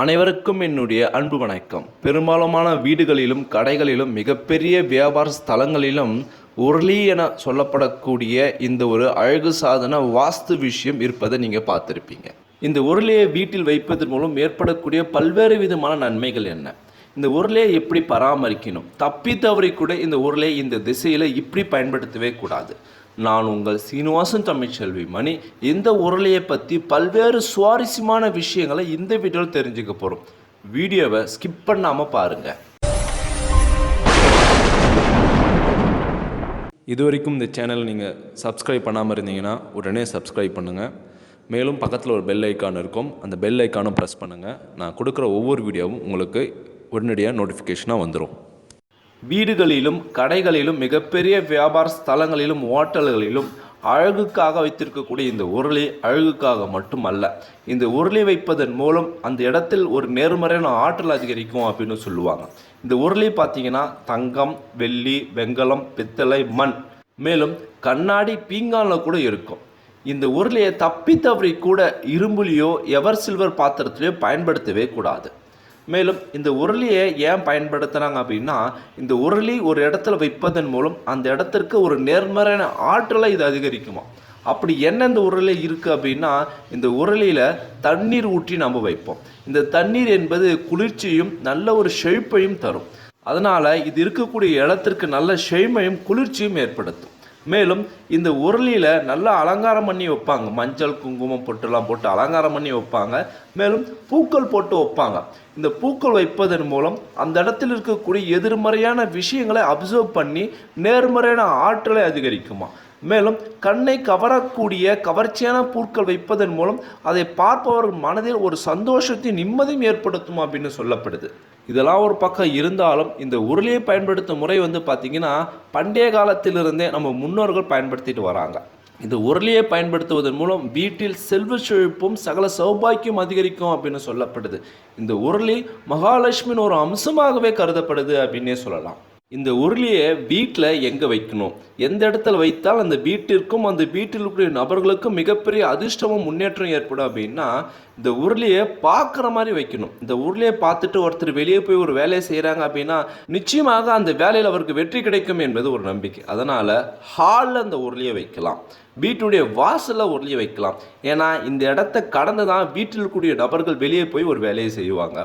அனைவருக்கும் என்னுடைய அன்பு வணக்கம். பெரும்பாலுமான வீடுகளிலும் கடைகளிலும் மிகப்பெரிய வியாபார ஸ்தலங்களிலும் உருளி என சொல்லப்படக்கூடிய இந்த ஒரு அழகு சாதன வாஸ்து விஷயம் இருப்பதை நீங்கள் பார்த்துருப்பீங்க. இந்த உருளையை வீட்டில் வைப்பதன் மூலம் ஏற்படக்கூடிய பல்வேறு விதமான நன்மைகள் என்ன? இந்த உருளையை எப்படி பராமரிக்கணும்? தப்பி தவறி கூட இந்த உருளையை இந்த திசையில் இப்படி பயன்படுத்தவே கூடாது. நான் உங்கள் சீனிவாசன் தமிழ்ச்செல்வி மணி. இந்த உருளையை பற்றி பல்வேறு சுவாரஸ்யமான விஷயங்களை இந்த வீடியோவில் தெரிஞ்சுக்க போகிறோம் வீடியோவை ஸ்கிப் பண்ணாமல் பாருங்கள் இது வரைக்கும் இந்த சேனல் நீங்கள் சப்ஸ்கிரைப் பண்ணாமல் இருந்தீங்கன்னா உடனே சப்ஸ்கிரைப் பண்ணுங்கள் மேலும் பக்கத்தில் ஒரு பெல் ஐக்கான் இருக்கும். அந்த பெல் ஐக்கானும் ப்ரெஸ் பண்ணுங்கள் நான் கொடுக்குற ஒவ்வொரு வீடியோவும் உங்களுக்கு உடனடியாக நோட்டிஃபிகேஷனாக வந்துடும் வீடுகளிலும் கடைகளிலும் மிகப்பெரிய வியாபார ஸ்தலங்களிலும் ஹோட்டல்களிலும் அழகுக்காக வைத்திருக்கக்கூடிய இந்த உருளி அழகுக்காக மட்டுமல்ல இந்த உருளி வைப்பதன் மூலம் அந்த இடத்தில் ஒரு நேர்மறையான ஆற்றல் அதிகரிக்கும் அப்படின்னு சொல்லுவாங்க. இந்த உருளி பார்த்தீங்கன்னா தங்கம் வெள்ளி வெங்கலம் பித்தளை மண். மேலும் கண்ணாடி பீங்கானில் கூட இருக்கும். இந்த உருளையை தப்பி தவறி கூட இரும்புலேயோ எவர் சில்வர் பாத்திரத்திலையோ பயன்படுத்தவே கூடாது. மேலும் இந்த உருளியை ஏன் பயன்படுத்துகிறாங்க அப்படின்னா இந்த உருளி ஒரு இடத்துல வைப்பதன் மூலம் அந்த இடத்திற்கு ஒரு நேர்மறையான ஆற்றலை இது அதிகரிக்குமா? அப்படி என்ன இந்த உருளை இருக்குது அப்படின்னா இந்த உருளையில் தண்ணீர் ஊற்றி நம்ம வைப்போம். இந்த தண்ணீர் என்பது குளிர்ச்சியும் நல்ல ஒரு செழிப்பையும் தரும். அதனால் இது இருக்கக்கூடிய இடத்திற்கு நல்ல செழுமையும் குளிர்ச்சியும் ஏற்படுத்தும். மேலும் இந்த உருளியில் நல்லா அலங்காரம் பண்ணி வைப்பாங்க. மஞ்சள் குங்குமம் பொட்டுலாம் போட்டு அலங்காரம் பண்ணி வைப்பாங்க. மேலும் பூக்கள் போட்டு வைப்பாங்க. இந்த பூக்கள் வைப்பதன் மூலம் அந்த இடத்தில் இருக்கக்கூடிய எதிர்மறையான விஷயங்களை அப்சர்வ் பண்ணி நேர்மறையான ஆற்றலை அதிகரிக்குமா. மேலும் கண்ணை கவரக்கூடிய கவர்ச்சியான பூக்கள் வைப்பதன் மூலம் அதை பார்ப்பவர்கள் மனதில் ஒரு சந்தோஷத்தையும் நிம்மதியும் ஏற்படுத்தும் அப்படின்னு சொல்லப்படுது. இதெல்லாம் ஒரு பக்கம் இருந்தாலும் இந்த உருளையை பயன்படுத்தும் முறை வந்து பார்த்திங்கன்னா பண்டைய காலத்திலிருந்தே நம்ம முன்னோர்கள் பயன்படுத்திட்டு வராங்க. இந்த உருளையை பயன்படுத்துவதன் மூலம் வீட்டில் செல்வ செழிப்பும் சகல சௌபாக்கியம் அதிகரிக்கும் அப்படின்னு சொல்லப்படுது. இந்த உருளி மகாலட்சுமியின் ஒரு அம்சமாகவே கருதப்படுது அப்படின்னே சொல்லலாம். இந்த உருளியை வீட்டில் எங்கே வைக்கணும்? எந்த இடத்துல வைத்தால் அந்த வீட்டிற்கும் அந்த வீட்டில் இருக்கக்கூடிய நபர்களுக்கும் மிகப்பெரிய அதிர்ஷ்டமும் முன்னேற்றம் ஏற்படும் அப்படின்னா இந்த உருளியை பார்க்குற மாதிரி வைக்கணும். இந்த உருளியை பார்த்துட்டு ஒருத்தர் வெளியே போய் ஒரு வேலையை செய்கிறாங்க அப்படின்னா நிச்சயமாக அந்த வேலையில் அவருக்கு வெற்றி கிடைக்கும் என்பது ஒரு நம்பிக்கை. அதனால் ஹாலில் அந்த உருளியை வைக்கலாம். வீட்டுடைய வாசலில் உருளியை வைக்கலாம். ஏன்னா இந்த இடத்த கடந்து தான் வீட்டில் இருக்கக்கூடிய நபர்கள் வெளியே போய் ஒரு வேலையை செய்வாங்க.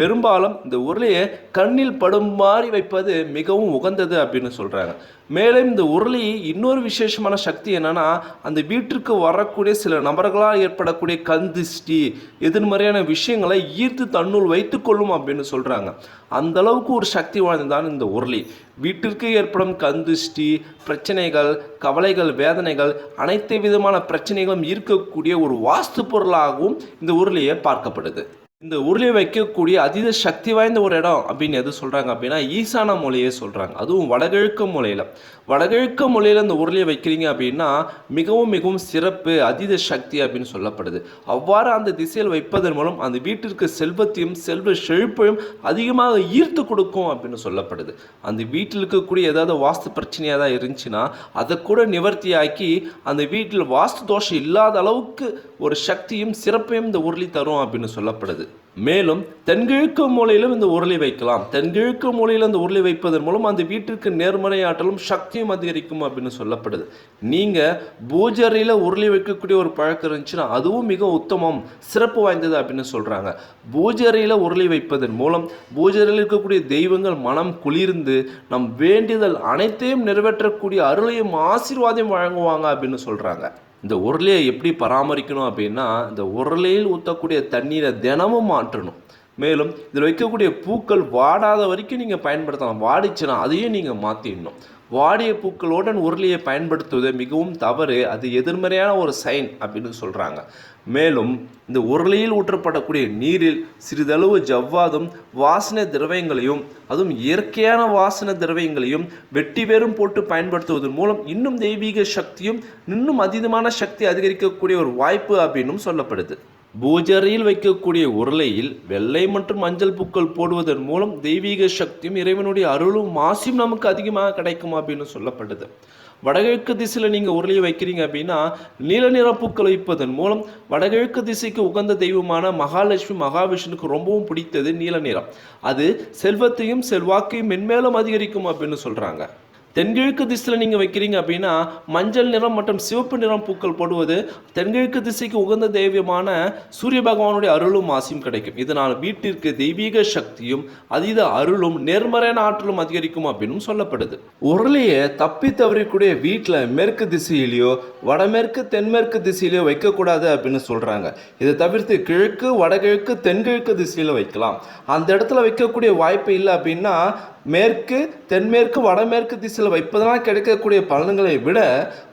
பெரும்பாலும் இந்த உருளையை கண்ணில் படும் மாதிரி வைப்பது மிகவும் உகந்தது அப்படின்னு சொல்கிறாங்க மேலும் இந்த உருளி இன்னொரு விசேஷமான சக்தி என்னன்னா அந்த வீட்டிற்கு வரக்கூடிய சில நபர்களால் ஏற்படக்கூடிய கந்திஷ்டி எதிர்மறையான விஷயங்களை ஈர்த்து தன்னுள் வைத்துக்கொள்ளும் அப்படின்னு சொல்கிறாங்க அந்த அளவுக்கு ஒரு சக்தி வாய்ந்ததான் இந்த உருளி. வீட்டிற்கு ஏற்படும் கந்திஷ்டி பிரச்சனைகள் கவலைகள் வேதனைகள் அனைத்து விதமான பிரச்சனைகளும் ஈர்க்கக்கூடிய ஒரு வாஸ்து பொருளாகவும் இந்த உருளையை பார்க்கப்படுது. இந்த உருளை வைக்கக்கூடிய அதீத சக்தி வாய்ந்த ஒரு இடம் அப்படின்னு எது சொல்கிறாங்க அப்படின்னா ஈசான மொழியே சொல்கிறாங்க அதுவும் வடகிழக்கு மொழியில் வடகிழக்கு மொழியில் இந்த உருளையை வைக்கிறீங்க அப்படின்னா மிகவும் மிகவும் சிறப்பு அதீத சக்தி அப்படின்னு சொல்லப்படுது. அவ்வாறு அந்த திசையில் வைப்பதன் மூலம் அந்த வீட்டிற்கு செல்வத்தையும் செல்வ செழிப்பையும் அதிகமாக ஈர்த்து கொடுக்கும் அப்படின்னு சொல்லப்படுது. அந்த வீட்டில் இருக்கக்கூடிய ஏதாவது வாஸ்து பிரச்சனையாக தான் இருந்துச்சுன்னா அதை கூட நிவர்த்தியாக்கி அந்த வீட்டில் வாஸ்து தோஷம் இல்லாத அளவுக்கு ஒரு சக்தியும் சிறப்பையும் இந்த உருளி தரும் அப்படின்னு சொல்லப்படுது. மேலும் தென்கிழக்கு மூலையிலும் இந்த உருளை வைக்கலாம். தென்கிழக்கு மூலையில் இந்த உருளை வைப்பதன் மூலம் அந்த வீட்டிற்கு நேர்மறை ஆற்றலும் சக்தியும் அதிகரிக்கும் அப்படின்னு சொல்லப்படுது. நீங்கள் பூஜரையில் உருளி வைக்கக்கூடிய ஒரு பழக்கம் இருந்துச்சுன்னா அதுவும் மிக உத்தமம் சிறப்பு வாய்ந்தது அப்படின்னு சொல்கிறாங்க பூஜரையில் உருளி வைப்பதன் மூலம் பூஜரையில் இருக்கக்கூடிய தெய்வங்கள் மனம் குளிர்ந்து நம் வேண்டியதல் அனைத்தையும் நிறைவேற்றக்கூடிய அருளையும் ஆசீர்வாதம் வழங்குவாங்க அப்படின்னு சொல்கிறாங்க இந்த உருளையை எப்படி பராமரிக்கணும் அப்படின்னா இந்த உருளையில் ஊற்றக்கூடிய தண்ணீரை தினமும் மாற்றணும். மேலும் இதில் வைக்கக்கூடிய பூக்கள் வாடாத வரைக்கும் நீங்கள் பயன்படுத்தலாம். வாடிச்சுன்னா அதையும் நீங்கள் மாற்றிடணும் வாடிய பூக்களுடன் உருளியை பயன்படுத்துவது மிகவும் தவறு அது எதிர்மறையான ஒரு சைன் அப்படின்னு சொல்கிறாங்க மேலும் இந்த உருளையில் ஊற்றப்படக்கூடிய நீரில் சிறிதளவு ஜவ்வாதும் வாசனை திரவியங்களையும் அதுவும் இயற்கையான வாசனை திரவியங்களையும் வெட்டி வேறும் போட்டு பயன்படுத்துவதன் மூலம் இன்னும் தெய்வீக சக்தியும் இன்னும் அதீதமான சக்தி அதிகரிக்கக்கூடிய ஒரு வாய்ப்பு அப்படின்னும் சொல்லப்படுது. பூஜரையில் வைக்கக்கூடிய உருளையில் வெள்ளை மற்றும் மஞ்சள் பூக்கள் போடுவதன் மூலம் தெய்வீக சக்தியும் இறைவனுடைய அருளும் மாசியும் நமக்கு அதிகமாக கிடைக்கும் அப்படின்னு சொல்லப்படுது. வடகிழக்கு திசையில் நீங்கள் உருளையை வைக்கிறீங்க அப்படின்னா நீல நிற பூக்கள் வைப்பதன் மூலம் வடகிழக்கு திசைக்கு உகந்த தெய்வமான மகாலட்சுமி மகாவிஷ்ணுக்கு ரொம்பவும் பிடித்தது நீல நிறம். அது செல்வத்தையும் செல்வாக்கையும் மென்மேலும் அதிகரிக்கும் அப்படின்னு சொல்கிறாங்க தென்கிழக்கு திசையில் நீங்கள் வைக்கிறீங்க அப்படின்னா மஞ்சள் நிறம் மற்றும் சிவப்பு நிறம் பூக்கள் போடுவது தென்கிழக்கு திசைக்கு உகந்த தெய்வமான சூரிய பகவானுடைய அருளும் ஆசையும் கிடைக்கும். இதனால் வீட்டிற்கு தெய்வீக சக்தியும் அதீத அருளும் நேர்மறையான ஆற்றலும் அதிகரிக்கும் அப்படின்னு சொல்லப்படுது. உருளையை தப்பி தவறக்கூடிய வீட்டில் மேற்கு திசையிலையோ வடமேற்கு தென்மேற்கு திசையிலையோ வைக்கக்கூடாது அப்படின்னு சொல்கிறாங்க இதை தவிர்த்து கிழக்கு வடகிழக்கு தென்கிழக்கு திசையில் வைக்கலாம். அந்த இடத்துல வைக்கக்கூடிய வாய்ப்பு இல்லை அப்படின்னா மேற்கு தென்மேற்கு வடமேற்கு திசையில் வைப்பதனால் கிடைக்கக்கூடிய பலன்களை விட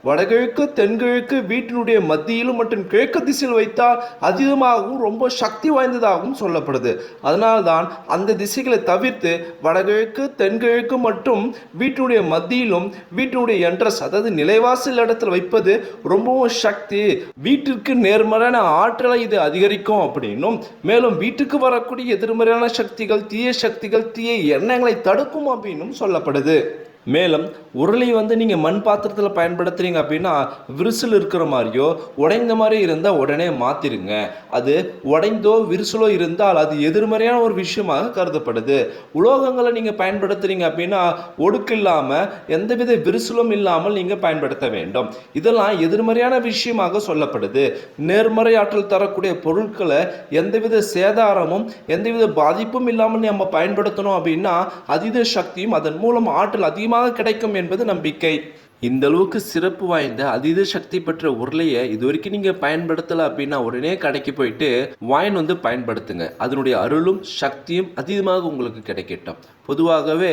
வடகிழக்கு தென்கிழக்கு வீட்டினுடைய மத்தியிலும் மற்றும் கிழக்கு திசையில் வைத்தால் அதிகமாகவும் ரொம்ப சக்தி வாய்ந்ததாகவும் சொல்லப்படுது. அதனால்தான் அந்த திசைகளை தவிர்த்து வடகிழக்கு தென்கிழக்கு மற்றும் வீட்டினுடைய மத்தியிலும் வீட்டினுடைய என்ட்ரஸ் அதாவது நிலைவாசல் இடத்துல வைப்பது ரொம்பவும் சக்தி. வீட்டிற்கு நேர்மறையான ஆற்றலை இது அதிகரிக்கும் அப்படின்னும் மேலும் வீட்டுக்கு வரக்கூடிய எதிர்மறையான சக்திகள் தீய சக்திகள் தீய எண்ணங்களை தடு தடுக்கும் அப்படின்னும் சொல்லப்படுது. மேலும் உருளை வந்து நீங்கள் மண் பாத்திரத்தில் பயன்படுத்துகிறீங்க அப்படின்னா விரிசல் இருக்கிற மாதிரியோ உடைந்த மாதிரி இருந்தால் உடனே மாற்றிருங்க அது உடைந்தோ விரிசலோ இருந்தால் அது எதிர்மறையான ஒரு விஷயமாக கருதப்படுது. உலோகங்களை நீங்கள் பயன்படுத்துறீங்க அப்படின்னா ஒடுக்கு இல்லாமல் எந்தவித விரிசலும் இல்லாமல் நீங்கள் பயன்படுத்த வேண்டும். இதெல்லாம் எதிர்மறையான விஷயமாக சொல்லப்படுது. நேர்மறை ஆற்றல் தரக்கூடிய பொருட்களை எந்தவித சேதாரமும் எந்தவித பாதிப்பும் இல்லாமல் நம்ம பயன்படுத்தணும் அப்படின்னா அதீத சக்தியும் அதன் மூலம் ஆற்றல் அதிகமாக கிடைக்கும் என்பது நம்பிக்கை. இந்த அளவுக்கு சிறப்பு வாய்ந்த அதீத சக்தி பெற்ற உருளையை இது வரைக்கும் நீங்கள் பயன்படுத்தலை அப்படின்னா உடனே கடைக்கு போயிட்டு வாயின் வந்து பயன்படுத்துங்க. அதனுடைய அருளும் சக்தியும் அதீதமாக உங்களுக்கு கிடைக்கட்டும். பொதுவாகவே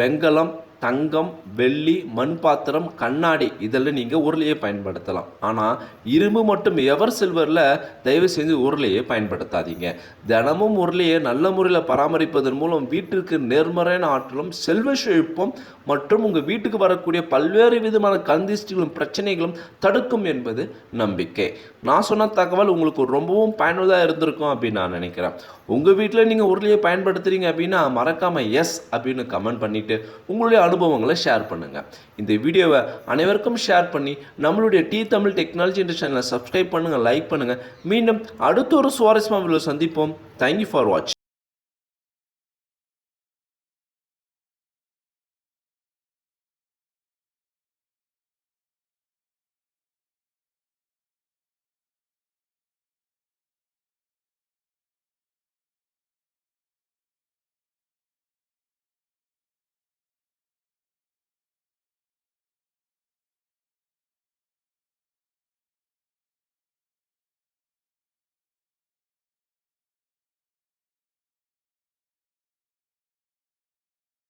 வெங்கலம் தங்கம் வெள்ளி மண் பாத்திரம் கண்ணாடி இதெல்லாம் நீங்கள் உருளையே பயன்படுத்தலாம். ஆனால் இரும்பு மற்றும் எவர் சில்வரில் தயவு செஞ்சு உருளையை பயன்படுத்தாதீங்க. தினமும் உருளையை நல்ல முறையில் பராமரிப்பதன் மூலம் வீட்டிற்கு நேர்மறையான ஆற்றலும் செல்வ செழிப்பும் மற்றும் உங்கள் வீட்டுக்கு வரக்கூடிய பல்வேறு விதமான கந்திஷ்டிகளும் பிரச்சனைகளும் தடுக்கும் என்பது நம்பிக்கை. நான் சொன்ன தகவல் உங்களுக்கு ரொம்பவும் பயனுள்ளதாக இருந்திருக்கும் அப்படின்னு நான் நினைக்கிறேன். உங்கள் வீட்டில் நீங்கள் உருளையை பயன்படுத்துகிறீங்க அப்படின்னா மறக்காமல் எஸ் அப்படின்னு கமெண்ட் பண்ணிவிட்டு உங்களுடைய அனுபவங்களை ஷேர் பண்ணுங்கள் இந்த வீடியோவை அனைவருக்கும் ஷேர் பண்ணி நம்மளுடைய டி தமிழ் டெக்னாலஜி என்ற சேனலை சப்ஸ்கிரைப் பண்ணுங்கள் லைக் பண்ணுங்கள் மீண்டும் அடுத்த ஒரு சுவாரஸ்யமாக சந்திப்போம். தேங்க்யூ ஃபார் வாட்சிங்